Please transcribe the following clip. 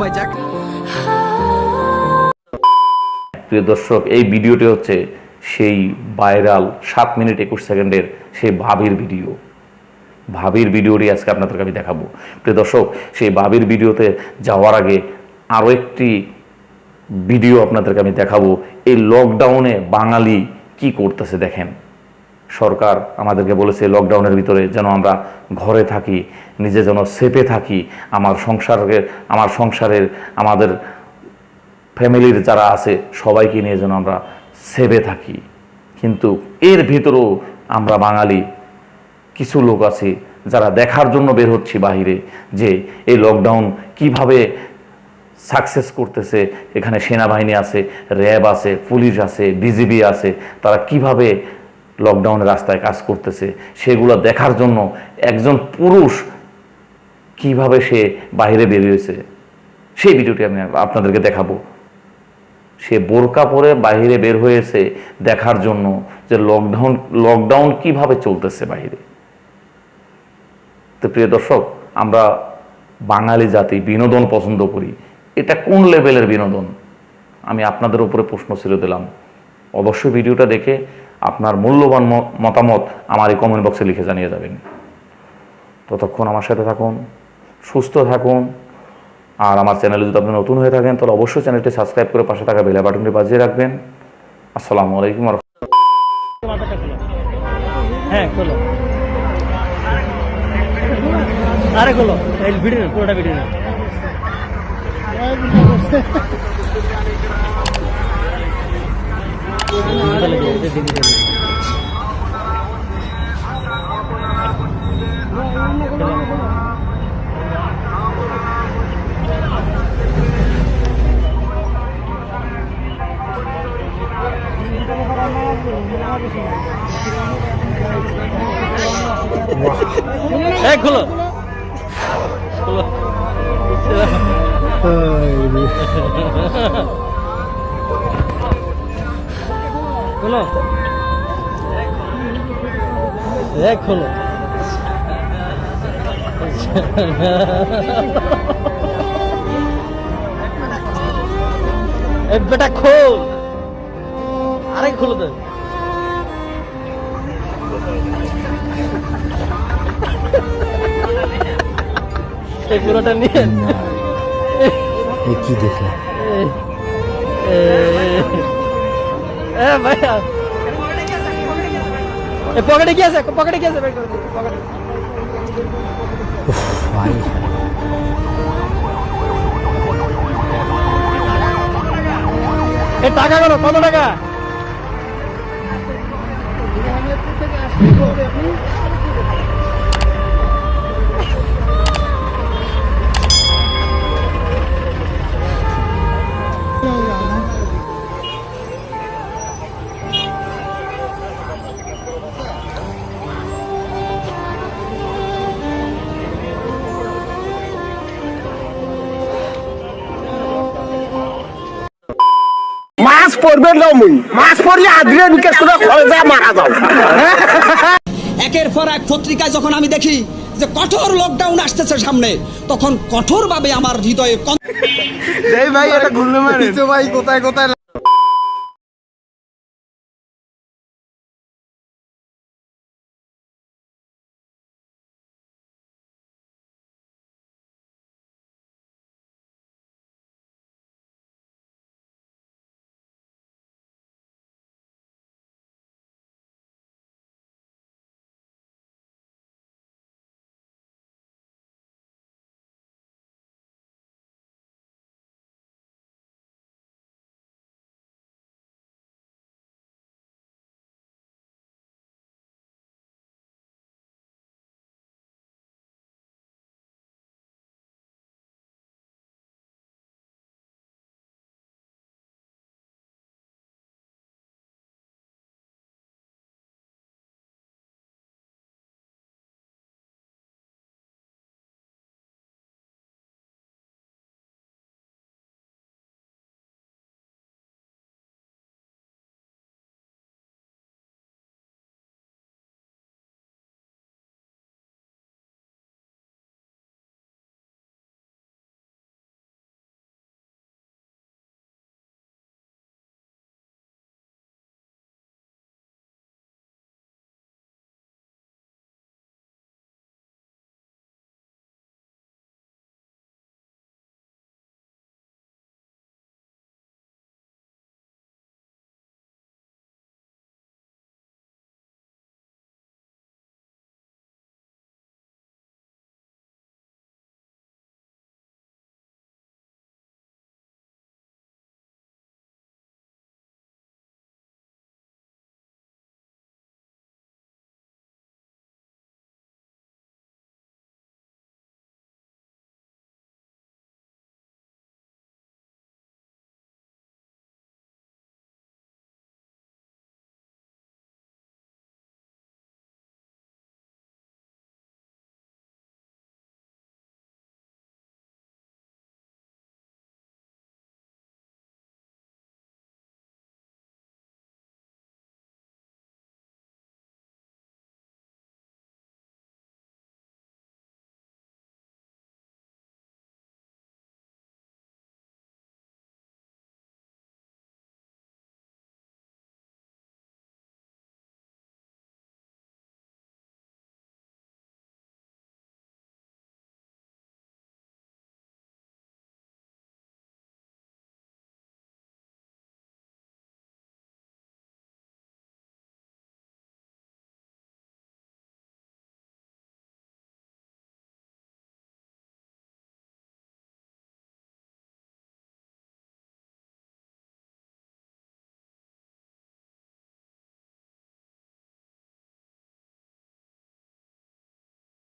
ভাই যাক। প্রিয় দর্শক, এই ভিডিওটি হচ্ছে সেই ভাইরাল সাত মিনিট একুশ সেকেন্ডের সেই ভাবির ভিডিও। ভাবির ভিডিওটি আজকে আপনাদেরকে আমি দেখাবো। প্রিয় দর্শক, সেই ভাবির ভিডিওতে যাওয়ার আগে আরও একটি ভিডিও আপনাদেরকে আমি দেখাবো। এই লকডাউনে বাঙালি কি করতেছে দেখেন। সরকার আমাদেরকে বলেছে লকডাউনের ভিতরে যেন আমরা ঘরে থাকি, নিজে যেন সেপে থাকি, আমার সংসারের আমার সংসারের, আমাদের ফ্যামিলির যারা আছে, সবাইকে নিয়ে যেন আমরা সেবে থাকি। কিন্তু এর ভিতরেও আমরা বাঙালি, কিছু লোক আছে যারা দেখার জন্য বের হচ্ছি বাহিরে যে এই লকডাউন কীভাবে সাকসেস করতেছে, এখানে সেনাবাহিনী আছে, র্যাব আছে, পুলিশ আছে বিজিবি আছে, তারা কীভাবে লকডাউনের রাস্তায় কাজ করতেছে, সেগুলো দেখার জন্য একজন পুরুষ কীভাবে সে বাইরে বেরিয়েছে সেই ভিডিওটি আমি আপনাদেরকে দেখাবো। সে বোরকা পরে বাইরে বের হয়েছে দেখার জন্য যে লকডাউন লকডাউন কীভাবে চলতেছে বাইরে। তো প্রিয় দর্শক, আমরা বাঙালি জাতি বিনোদন পছন্দ করি। এটা কোন লেভেলের বিনোদন? আমি আপনাদের উপরে প্রশ্ন ছেড়ে দিলাম। অবশ্যই ভিডিওটা দেখে আপনার মূল্যবান মতামত আমার এই কমেন্ট বক্সে লিখে জানিয়ে যাবেন। ততক্ষণ আমার সাথে থাকুন সুস্থ থাকুন আর আমার চ্যানেলে যদি আপনি নতুন হয়ে থাকেন তাহলে অবশ্যই চ্যানেলটি সাবস্ক্রাইব করে পাশে থাকা বেলা বাটনটি বাজিয়ে রাখবেন। আসসালামু আলাইকুম হ্যাঁ খোলো। আরে খোলো ভিডিও পুরোটা ভিডিও না এই খোলো। খোলো খোলো। এই খোলো। বেটা খোল। আরে খোলো তো। এই পুরোটা নিয়ে কি দেখে এ ভাইয়া। এ পকেটে কি আছে? পকেটে কি আছে? বের করে পকেটে। ভাই। এ টাকা কত কত টাকা? পড়বে না মুই। মাছ পড়লে আদ্রে বিকাশ করে খরচা মারা যাও। একের পর এক পত্রিকায় যখন আমি দেখি যে কঠোর লকডাউন আসতেছে সামনে তখন কঠোরভাবে আমার হৃদয়ে কম ভাই এটা ঘুরলে মারে ভাই কোথায় কোথায়?